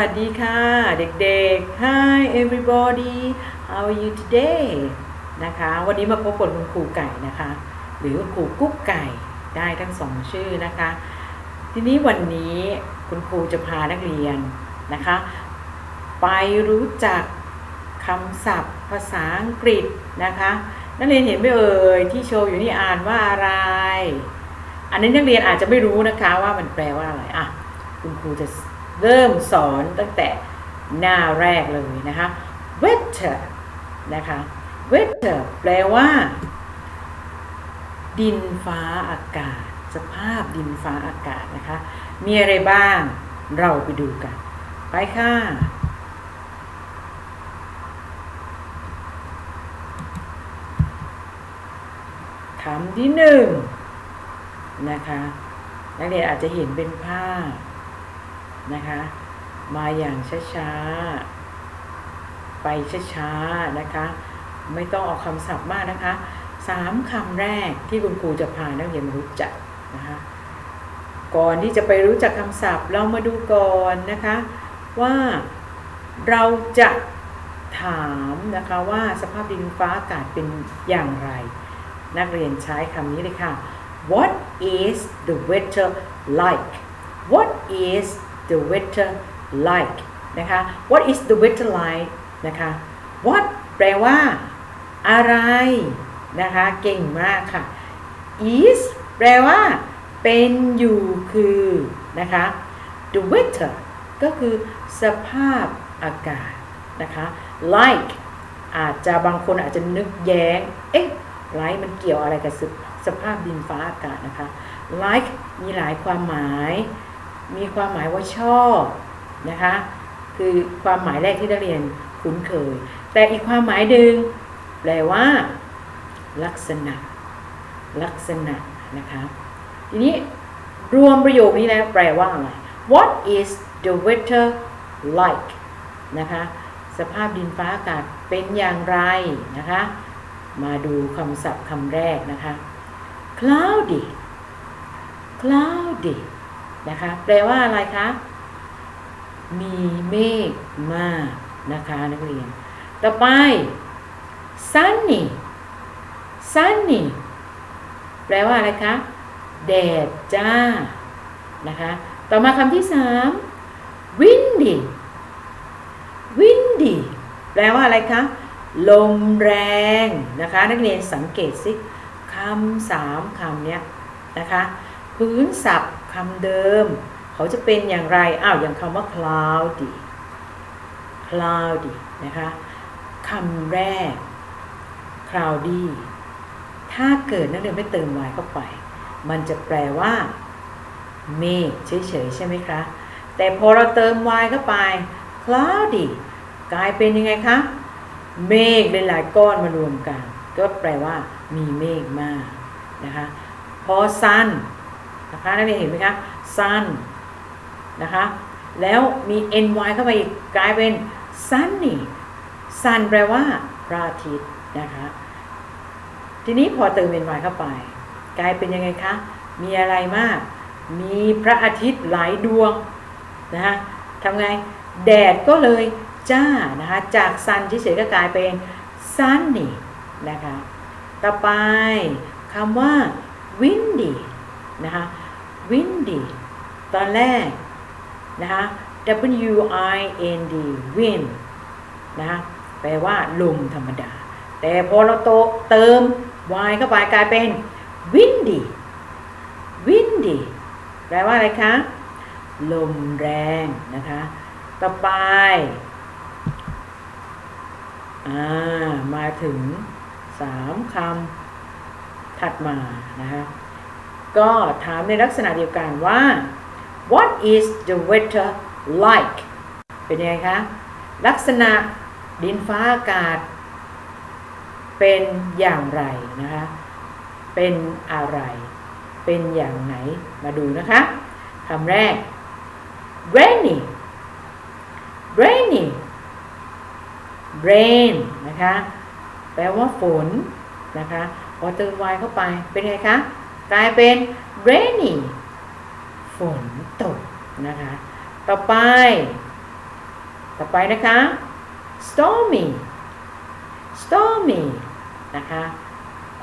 วัสดีค่ะ เด็กๆ Hi everybody how are you today นะคะ วันนี้มาพบกับคุณครูไก่นะคะ หรือคุณครูกุ๊กไก่ได้ทั้งสองชื่อนะคะ ทีนี้วันนี้คุณครูจะพานักเรียนนะคะ ไปรู้จักคำศัพท์ภาษาอังกฤษนะคะ นักเรียนเห็นไหมเอ่ยที่โชว์อยู่นี่อ่านว่าอะไร อันนี้นักเรียนอาจจะไม่รู้นะคะว่ามันแปลว่าอะไรอะคุณครูจะ เริ่มสอนตั้งแต่หน้าแรกเลยนะคะ weather นะคะ weather แปลว่า ดินฟ้าอากาศ สภาพดินฟ้าอากาศนะคะ มีอะไรบ้างเราไปดูกัน ไปค่ะคำที่หนึ่งนะคะ นักเรียนอาจจะเห็นเป็นภาพ นะคะ มาอย่างช้าๆ ไปช้าๆ นะคะ ไม่ต้องเอาคำศัพท์มากนะคะสามคำแรกที่คุณครูจะพานักเรียนรู้จักนะคะก่อนที่จะไปรู้จักคำศัพท์ เรามาดูก่อนนะคะว่าเราจะถามนะคะว่าสภาพดินฟ้าอากาศเป็นอย่างไร นักเรียนใช้คำนี้เลยค่ะ What is the weather like What is the weather like นะคะ What is the weather like นะคะ What แปลว่า อะไรนะคะ เก่งมากค่ะ is แปลว่า เป็นอยู่คือนะคะ the weather ก็คือสภาพอากาศนะคะ like อาจจะบางคนอาจจะนึกแย้ง เอ๊ะ like มันเกี่ยวอะไรกับสสภาพดินฟ้าอากาศนะคะ like มีหลายความหมาย มีความหมายว่าชอบนะคะ คือความหมายแรกที่นักเรียนคุ้นเคย แต่อีกความหมายหนึ่งแปลว่า ลักษณะ ลักษณะนะคะ ทีนี้รวมประโยคนี้แล้วแปลว่าอะไร What is the weather like นะคะ สภาพดินฟ้าอากาศเป็นอย่างไรนะคะ มาดูคำศัพท์คำแรกนะคะ cloudy cloudy นะคะ แปลว่าอะไรคะ มีเมฆมากนะคะนักเรียน ต่อไป sunny sunny แปลว่าอะไรคะแดดจ้านะคะ ต่อมาคำที่สาม windy windy แปลว่าอะไรคะ ลมแรงนะคะ นักเรียนสังเกตสิคำสามคำเนี้ยนะคะ พื้นศัพท์คำเดิม เขาจะเป็นอย่างไร อ้าว อย่างคำว่า cloudy cloudy นะคะคำแรก cloudy ถ้าเกิดนักเรียนไม่เติม y เข้าไป มันจะแปลว่าเมฆเฉยๆ ใช่ไหมคะ แต่พอเราเติม y เข้าไป cloudy กลายเป็นยังไงคะ เมฆหลายๆก้อนมารวมกัน ก็แปลว่ามีเมฆมากนะคะ พอ sun นะคะนักเรียนเห็นไหมคะ sun นะคะ แล้วมี ny เข้าไปอีกกลายเป็น sunny sun แปลว่าพระอาทิตย์นะคะ ทีนี้พอเติม ny เข้าไป กลายเป็นยังไงคะ มีอะไรมาก มีพระอาทิตย์หลายดวงนะคะทำไง แดดก็เลยจ้านะคะ จากซันเฉยๆก็กลายเป็น sunny นะคะ ต่อไปคำว่า windy นะคะ windy ตอนแรกนะคะ w i n d wind นะคะแปลว่าลมธรรมดา แต่พอเราโตเติม y เข้าไปกลายเป็น windy windy แปลว่าอะไรคะ ลมแรงนะคะ ต่อไปอ่ามาถึงสามคำถัดมานะคะ ก็ถามในลักษณะเดียวกันว่า what is the weather like เป็นยังไงคะ ลักษณะดินฟ้าอากาศ เป็นอย่างไรนะคะ เป็นอะไร เป็นอย่างไหนมาดูนะคะคำแรก rainy rainy rain นะคะ แปลว่าฝนนะคะพอเติม y เข้าไปเป็นไงคะ กลายเป็น rainy ฝนตกนะคะ ต่อไป ต่อไปนะคะ stormy stormy นะคะ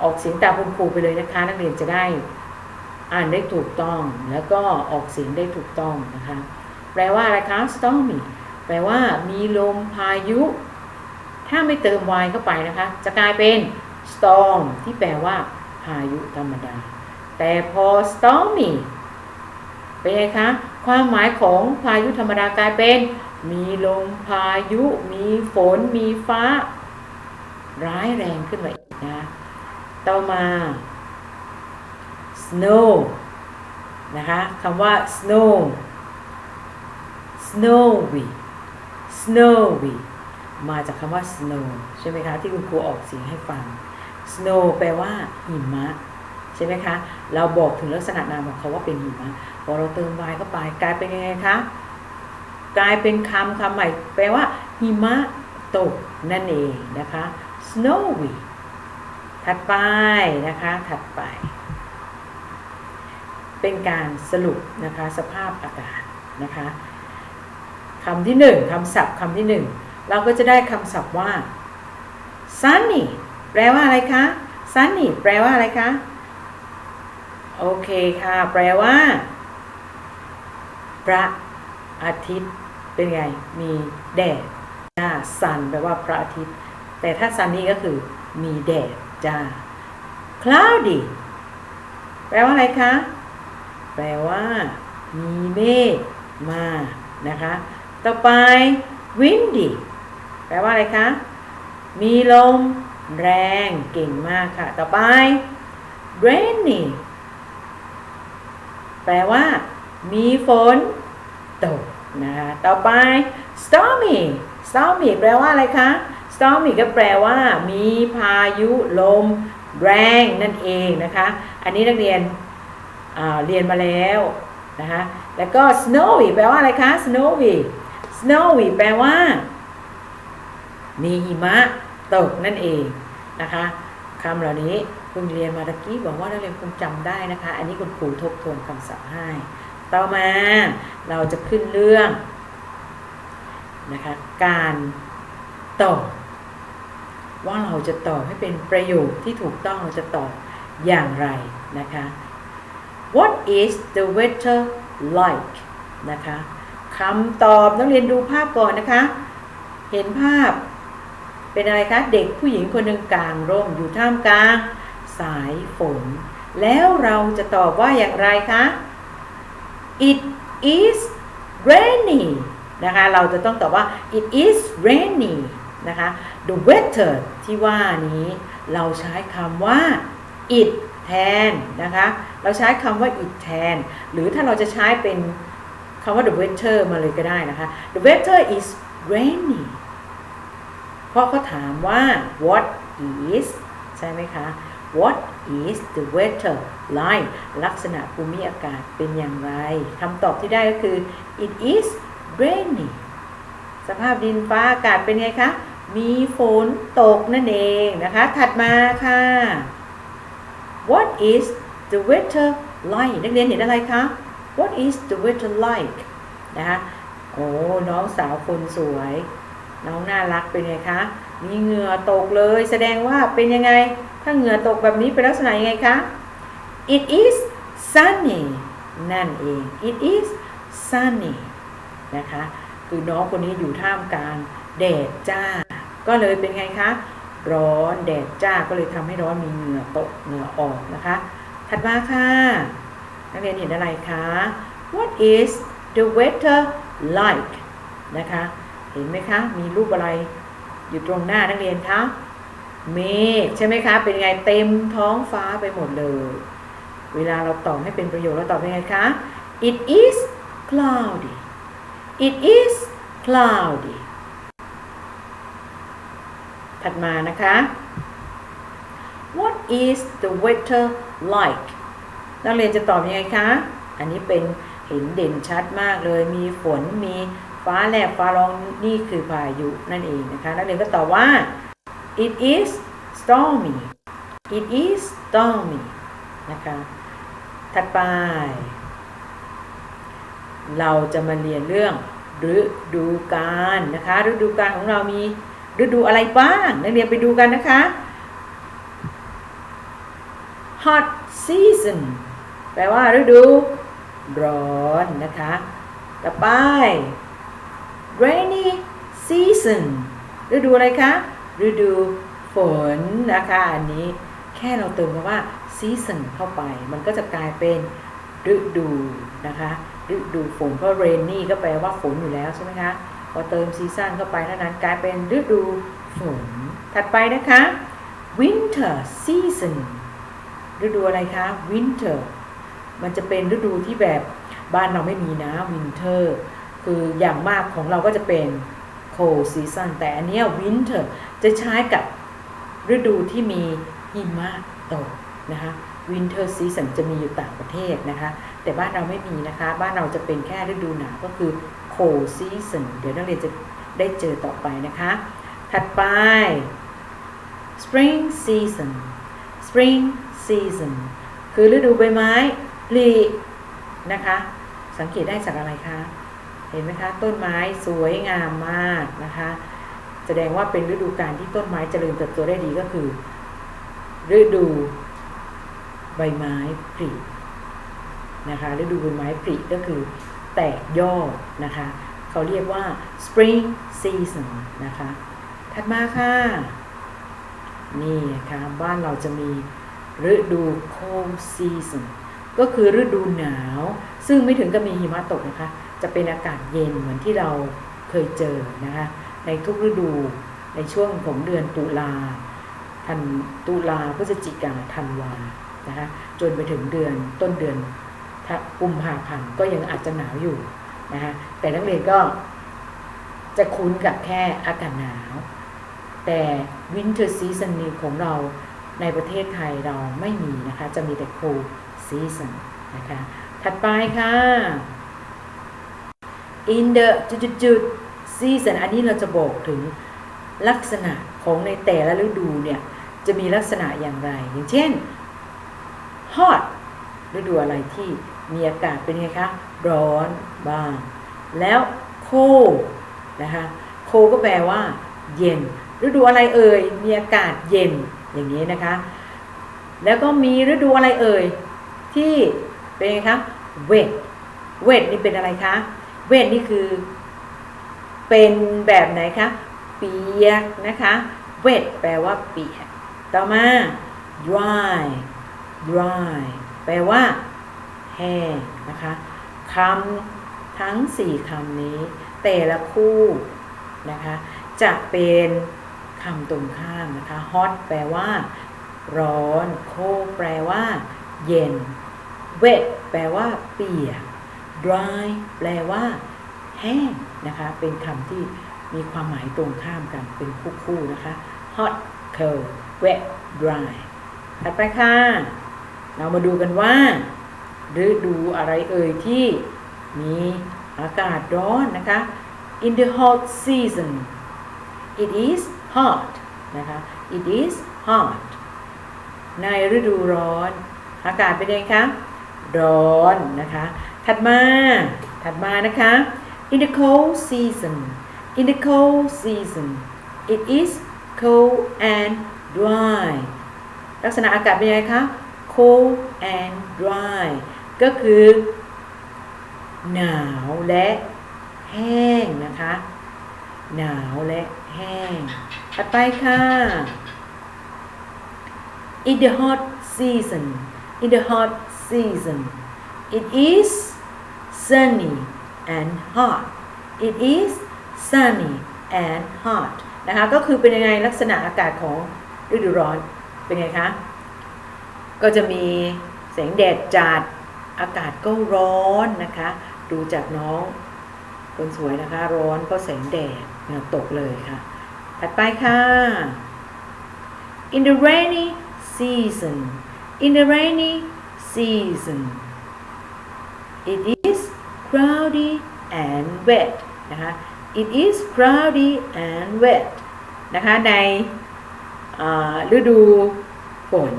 ออกเสียงตามคุณครูไปเลยนะคะ นักเรียนจะได้อ่านได้ถูกต้อง แล้วก็ออกเสียงได้ถูกต้องนะคะ แปลว่าอะไรคะ stormy แปลว่ามีลมพายุ ถ้าไม่เติม y เข้าไปนะคะ จะกลายเป็น storm ที่แปลว่าพายุธรรมดา แต่พอ stormy เป็นไงคะ ความหมายของพายุธรรมดากลายเป็น มีลมพายุ มีฝน มีฟ้า ร้ายแรงขึ้นมาอีกนะ ต่อมา snow นะคะคำว่า snow snowy snowy มาจากคำว่า snow ใช่ไหมคะ ที่คุณครูออกเสียงให้ฟัง snow แปลว่าหิมะ ใช่ไหมคะ เราบอกถึงลักษณะนามของเขาว่าเป็นหิมะพอเราเติม y เข้าไป กลายเป็นยังไงคะกลายเป็นคำคำใหม่แปลว่า หิมะตกนั่นเองนะคะ snowy ถัดไปนะคะถัดไป เป็นการสรุปนะคะสภาพอากาศนะคะคำที่หนึ่งคำศัพท์คำที่หนึ่งเราก็จะได้คำศัพท์ว่า sunny แปลว่าอะไรคะ sunny แปลว่าอะไรคะ โอเคค่ะ แปลว่า พระอาทิตย์เป็นไง มีแดดจ้า sun แปลว่าพระอาทิตย์ แต่ถ้า sunny ก็คือ มีแดดจ้า cloudy แปลว่าอะไรคะ แปลว่า มีเมฆมา นะคะ ต่อไป windy แปลว่าอะไรคะ มีลมแรงเก่งมากค่ะ ต่อไป rainy แปลว่า มีฝนตกนะคะต่อไป stormy stormy แปลว่าอะไรคะ stormy ก็แปลว่า มีพายุลม แรงนั่นเองนะคะ อันนี้นักเรียนเรียนมาแล้วนะคะแล้วก็ snowy แปลว่าอะไรคะ snowy snowy แปลว่า มีหิมะตกนั่นเองนะคะคำเหล่านี้ คุณเรียนมาตะกี้บอกว่านักเรียนคงจำได้นะคะ อันนี้คุณครูทบทวนคำศัพท์ให้ ต่อมาเราจะขึ้นเรื่องนะคะการตอบว่าเราจะตอบให้เป็นประโยคที่ถูกต้องเราจะตอบอย่างไรนะคะ What is the weather like นะคะคำตอบนักเรียนดูภาพก่อนนะคะ เห็นภาพเป็นอะไรคะ เด็กผู้หญิงคนหนึ่งกลางร่มอยู่ท่ามกลาง สายฝน แล้วเราจะตอบว่าอย่างไรคะ It is rainy นะคะ เราจะต้องตอบว่า it is rainy นะคะ the weather ที่ว่านี้ เราใช้คำว่า it แทนนะคะ เราใช้คำว่า it แทน หรือถ้าเราจะใช้เป็นคำว่า the weather มาเลยก็ได้นะคะ the weather is rainy เพราะเขาถามว่า what is ใช่ไหมคะ what is the weather like ลักษณะภูมิอากาศเป็นอย่างไรคำตอบที่ได้ก็คือ it is rainy สภาพดินฟ้าอากาศเป็นไงคะ มีฝนตกนั่นเองนะคะ ถัดมาค่ะ what is the weather like นักเรียนเห็นอะไรคะ what is the weather like นะคะโอ้น้องสาวคนสวย น้องน่ารักเป็นไงคะ มีเหงื่อตกเลย แสดงว่าเป็นยังไง ถ้าเหงื่อตกแบบนี้เป็นลักษณะยังไงคะ it is sunny นั่นเอง it is sunny นะคะ คือน้องคนนี้อยู่ท่ามกลางแดดจ้า ก็เลยเป็นไงคะ ร้อนแดดจ้าก็เลยทำให้ร้อนมีเหงื่อตกเหงื่อออกนะคะ ถัดมาค่ะนักเรียนเห็นอะไรคะ what is the weather like นะคะ เห็นไหมคะ มีรูปอะไรอยู่ตรงหน้านักเรียนคะ เมฆใช่ไหมคะ เป็นไงเต็มท้องฟ้าไปหมดเลย เวลาเราตอบให้เป็นประโยคเราตอบยังไงคะ it is cloudy it is cloudy ถัดมานะคะ what is the weather like นักเรียนจะตอบยังไงคะ อันนี้เป็นเห็นเด่นชัดมากเลย มีฝน มีฟ้าแลบฟ้าร้อง นี่คือพายุนั่นเองนะคะ นักเรียนก็ตอบว่า it is stormy it is stormy นะคะ ถัดไป เราจะมาเรียนเรื่องฤดูกาลนะคะ ฤดูกาลของเรามีฤดูอะไรบ้างนักเรียนไปดูกันนะคะ hot season แปลว่าฤดูร้อนนะคะ ต่อไป rainy season ฤดูอะไรคะ ฤดูฝนนะคะอันนี้แค่เราเติมคำว่า season เข้าไป มันก็จะกลายเป็นฤดูนะคะฤดูฝนเพราะ rainy ก็แปลว่าฝนอยู่แล้วใช่ไหมคะพอเติม season เข้าไปเท่านั้นกลายเป็นฤดูฝน ถัดไปนะคะ winter season ฤดูอะไรคะ winter มันจะเป็นฤดูที่แบบบ้านเราไม่มีนะ winter คืออย่างมากของเราก็จะเป็น cold season แต่อันนี้ winter จะใช้กับฤดูที่มีหิมะตกนะคะ winter season จะมีอยู่ต่างประเทศนะคะ แต่บ้านเราไม่มีนะคะ บ้านเราจะเป็นแค่ฤดูหนาวก็คือ cold season เดี๋ยวนักเรียนจะได้เจอต่อไปนะคะ ถัดไป spring season spring season คือฤดูใบไม้ผลินะคะ สังเกตได้จากอะไรคะ เห็นไหมคะต้นไม้สวยงามมากนะคะ แสดงว่าเป็นฤดูกาลที่ต้นไม้เจริญเติบโตได้ดีก็คือ ฤดูใบไม้ผลินะคะฤดูใบไม้ผลิก็คือแตกยอดนะคะ เขาเรียกว่า spring season นะคะ ถัดมาค่ะ นี่นะคะบ้านเราจะมีฤดู cold season ก็คือฤดูหนาว ซึ่งไม่ถึงกับมีหิมะตกนะคะ จะเป็นอากาศเย็นเหมือนที่เราเคยเจอนะคะในทุกฤดูในช่วงของเดือนตุลาธันตุลาพฤศจิกาธันวานะคะจนไปถึงเดือนต้นเดือนกุมภาพันธ์ก็ยังอาจจะหนาวอยู่นะคะแต่นักเรียนก็จะคุ้นกับแค่อากาศหนาว แต่ winter season นี้ของเราในประเทศไทยเราไม่มีนะคะ จะมีแต่ cold season นะคะ ถัดไปค่ะ in the จุดๆ season อันนี้เราจะบอกถึงลักษณะของในแต่ละฤดูเนี่ย จะมีลักษณะอย่างไร อย่างเช่น hot ฤดูอะไรที่มีอากาศเป็นไงคะ ร้อนบ้าง แล้ว cold นะคะ cold ก็แปลว่า เย็น ฤดูอะไรเอ่ย มีอากาศเย็นอย่างนี้นะคะ แล้วก็มีฤดูอะไรเอ่ย ที่เป็นไงคะ wet wet นี่เป็นอะไรคะ wet นี่คือ เป็นแบบไหนคะ เปียกนะคะ wet แปลว่าเปียก ต่อมา dry dry แปลว่า แห้งนะคะคำทั้ง4คำนี้ แต่ละคู่นะคะ จะเป็นคำตรงข้ามนะคะ hot แปลว่า ร้อน cold แปลว่า เย็น wet แปลว่า เปียก dry แปลว่า แห้งนะคะ เป็นคำที่มีความหมายตรงข้ามกันเป็นคู่ๆนะคะ hot cold wet dry ถัดไปค่ะ เรามาดูกันว่าฤดูอะไรเอ่ยที่มีอากาศร้อนนะคะ in the hot season it is hot นะคะ it is hot ในฤดูร้อน อากาศเป็นยังไงคะ ร้อนนะคะ ถัดมา ถัดมานะคะ in the cold season in the cold season it is cold and dry ลักษณะอากาศเป็นยังไงคะ cold and dry ก็คือ หนาวและแห้งนะคะ หนาวและแห้งถัดไปค่ะ in the hot season in the hot season it is sunny and hot it is sunny and hot นะคะก็คือเป็นยังไงลักษณะอากาศของฤดูร้อนเป็นไงคะ ก็จะมีแสงแดดจัดอากาศก็ร้อนนะคะ ดูจากน้องคนสวยนะคะ ร้อนก็แสงแดดเหงื่อตกเลยค่ะ ถัดไปค่ะ in the rainy season in the rainy season it is cloudy and wet นะคะ it is cloudy and wet นะคะในฤดูฝน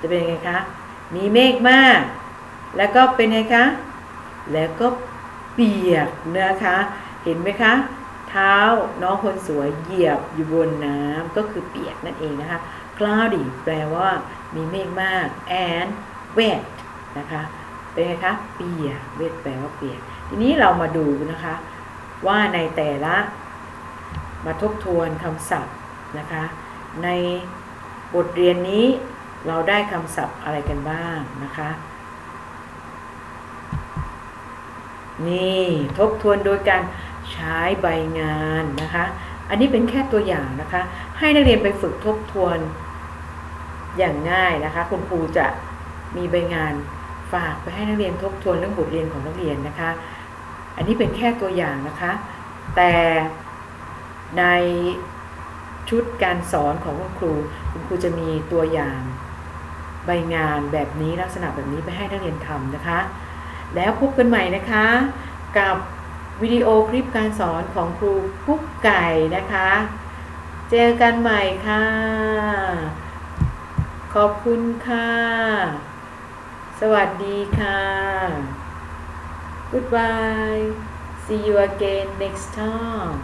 จะเป็นยังไงคะ มีเมฆมาก แล้วก็เป็นไงคะ แล้วก็เปียกนะคะ เห็นไหมคะ เท้าน้องคนสวยเหยียบอยู่บนน้ำก็คือเปียกนั่นเองนะคะ cloudy แปลว่ามีเมฆมาก and wet นะคะ เป็นไงคะเปียก wet แปลว่าเปียทีนี้เรามาดูนะคะ ว่าในแต่ละมาทบทวนคำศัพท์นะคะ ในบทเรียนนี้เราได้คำศัพท์อะไรกันบ้างนะคะ นี่ทบทวนโดยการใช้ใบงานนะคะ อันนี้เป็นแค่ตัวอย่างนะคะ ให้นักเรียนไปฝึกทบทวนอย่างง่ายนะคะ คุณครูจะมีใบงาน ฝากไปให้นักเรียนทบทวนเรื่องบทเรียนของนักเรียนนะคะ อันนี้เป็นแค่ตัวอย่างนะคะ แต่ในชุดการสอนของคุณครู คุณครูจะมีตัวอย่างใบงานแบบนี้ลักษณะแบบนี้ไปให้นักเรียนทำนะคะ แล้วพบกันใหม่นะคะ กับวิดีโอคลิปการสอนของครูกุ๊กไก่นะคะ เจอกันใหม่ค่ะ ขอบคุณค่ะ สวัสดีค่ะ Goodbye see you again next time